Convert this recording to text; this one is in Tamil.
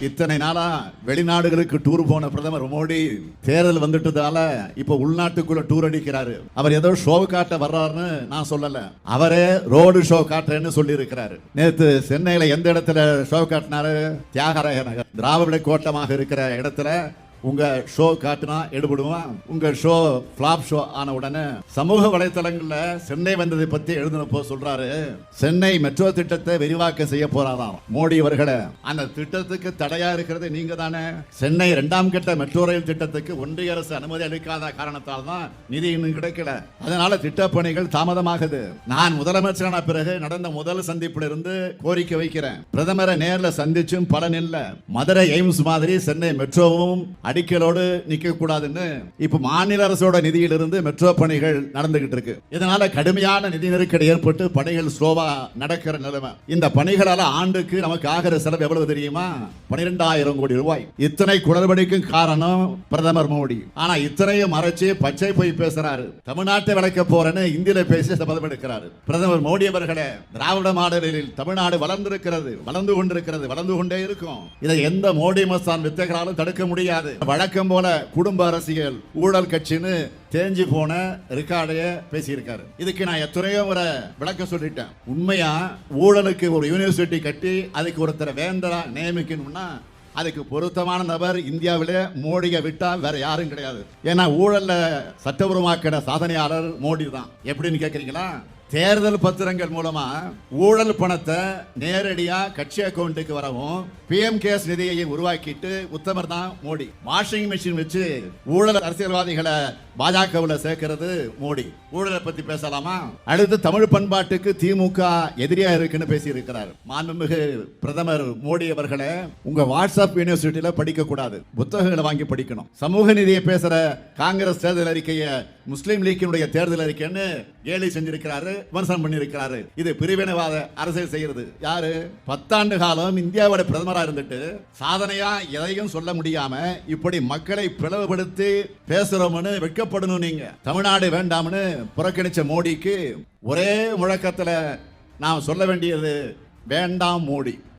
இத்தனை நாளா வெளிநாடுகளுக்கு டூர் போன பிரதமர் மோடி தேர்தல் வந்துட்டதால இப்ப உள்நாட்டுக்குள்ள டூர் அடிக்கிறாரு. அவர் ஏதோ ஷோ காட்ட வர்றாருன்னு நான் சொல்லல. அவரே ரோடு ஷோ காட்டுறேன்னு சொல்லி இருக்கிறாரு நேத்து சென்னையில எந்த இடத்துல ஷோ காட்டினாரு? தியாகராய நகர். திராவிட கோட்டமாக இருக்கிற இடத்துல உங்கள் ஷோ காட்டினா எடுபடுவான் உங்கள் ஷோ ஃப்ளாப் ஷோ ஆன உடனே சமூக வலைத்தளங்களில் சென்னை வந்ததை பற்றி எழுதினப்போ சொல்றாரு. சென்னை மெட்ரோ திட்டத்தை விரிவாக்க செய்ய போகிறாராம் மோடி அவர்களே. அந்த திட்டத்துக்கு தடையா இருக்கிறது நீங்கள் தானே. சென்னை ரெண்டாம் கட்ட மெட்ரோ ரயில் திட்டத்துக்கு ஒன்றிய அரசு அனுமதி அளிக்காத காரணத்தால் தான் நிதி இன்னும் கிடைக்கல. அதனால திட்டப்பணிகள் தாமதமாகுது. நான் முதலமைச்சரான பிறகு நடந்த முதல் சந்திப்பிலிருந்து கோரிக்கை வைக்கிறேன். பிரதமரை நேரில் சந்திச்சும் பலன் இல்லை. மதுரை எய்ம்ஸ் மாதிரி சென்னை மெட்ரோவும் அடிக்கலோடு நிக்க கூடாதுன்னு இப்ப மாநில அரசோட நிதியிலிருந்து மெட்ரோ பணிகள் நடந்துகிட்டு இருக்கு. இதனால கடுமையான நிதி நெருக்கடி ஏற்பட்டு பணிகள் ஸ்லோவா நடக்கிற நிலைமை. இந்த பணிகளால ஆண்டுக்கு நமக்கு ஆகிற செலவு எவ்வளவு தெரியுமா? பனிரெண்டாயிரம் கோடி ரூபாய். இத்தனை குளறுபடிக்கும் காரணம் பிரதமர் மோடி. ஆனா இத்தனையும் மறைச்சு பச்சை போய் பேசுறாரு. தமிழ்நாட்டை விளக்க போறேன்னு இந்தியில பேசி சபதம் எடுக்கிறாரு. பிரதமர் மோடி அவர்களே திராவிட மாடலில் தமிழ்நாடு வளர்ந்திருக்கிறது வளர்ந்து கொண்டிருக்கிறது வளர்ந்து கொண்டே இருக்கும். இதை எந்த மோடி மஸ்தான் வித்தைகளாலும் தடுக்க முடியாது. வழக்கம் போல குடும்ப அரசியல் ஊழல் கட்சின்னு தேஞ்சு போன ரெக்கார்டைய பேசியிருக்காரு. இதுக்கு நான் எத்தனையோ ஒரு விளக்கம் சொல்லிட்டேன். உண்மையா ஊழலுக்கு ஒரு யூனிவர்சிட்டி கட்டி அதுக்கு ஒருத்தரை வேந்தரா நியமிக்கணும்னா அதுக்கு பொருத்தமான நபர் இந்தியாவிலே மோடியை விட்டா வேற யாரும் கிடையாது. ஏன்னா ஊழல்ல சட்டபூர்வமாக்கிற சாதனையாளர் மோடி தான் எப்படின்னு கேக்குறீங்களா? தேர்தல் பத்திரங்கள் மூலமா ஊழல் பணத்தை நேரடியா கட்சி அக்கௌண்ட்டுக்கு வரவும் பிஎம் கேஸ் நிதியை உருவாக்கிட்டு உத்தமர் தான் மோடி. வாஷிங் மிஷின் வச்சு ஊழல் அரசியல்வாதிகளை பாஜகவில் சேர்க்கிறது மோடி. ஊழலை பத்தி பேசலாமா? அடுத்து தமிழ் பண்பாட்டுக்கு திமுக எதிரியா இருக்குன்னு பேசி இருக்கிறார் மாண்புமிகு பிரதமர் மோடி அவர்களை உங்க வாட்ஸ்அப் யூனிவர்சிட்டியில படிக்க கூடாது புத்தகங்களை வாங்கி படிக்கணும். சமூக நீதியை பேசுற காங்கிரஸ் தேர்தல் அறிக்கையை முஸ்லீம் லீக்கினுடைய தேர்தல் அறிக்கைன்னு கேலி செஞ்சிருக்கிறாரு விமர்சனம் பண்ணியிருக்கிறாரு இது பிரிவினைவாத அரசியல் செய்யறது யாரு? பத்தாண்டு காலம் இந்தியாவோட பிரதமராக இருந்துட்டு சாதனையா எதையும் சொல்ல முடியாம இப்படி மக்களை பிளவுபடுத்தி பேசுறோம்னு வெட்கப்படணும் நீங்க. தமிழ்நாடு வேண்டாம்னு புறக்கணிச்ச மோடிக்கு ஒரே முழக்கத்தில் நாம் சொல்ல வேண்டியது வேண்டாம் மோடி.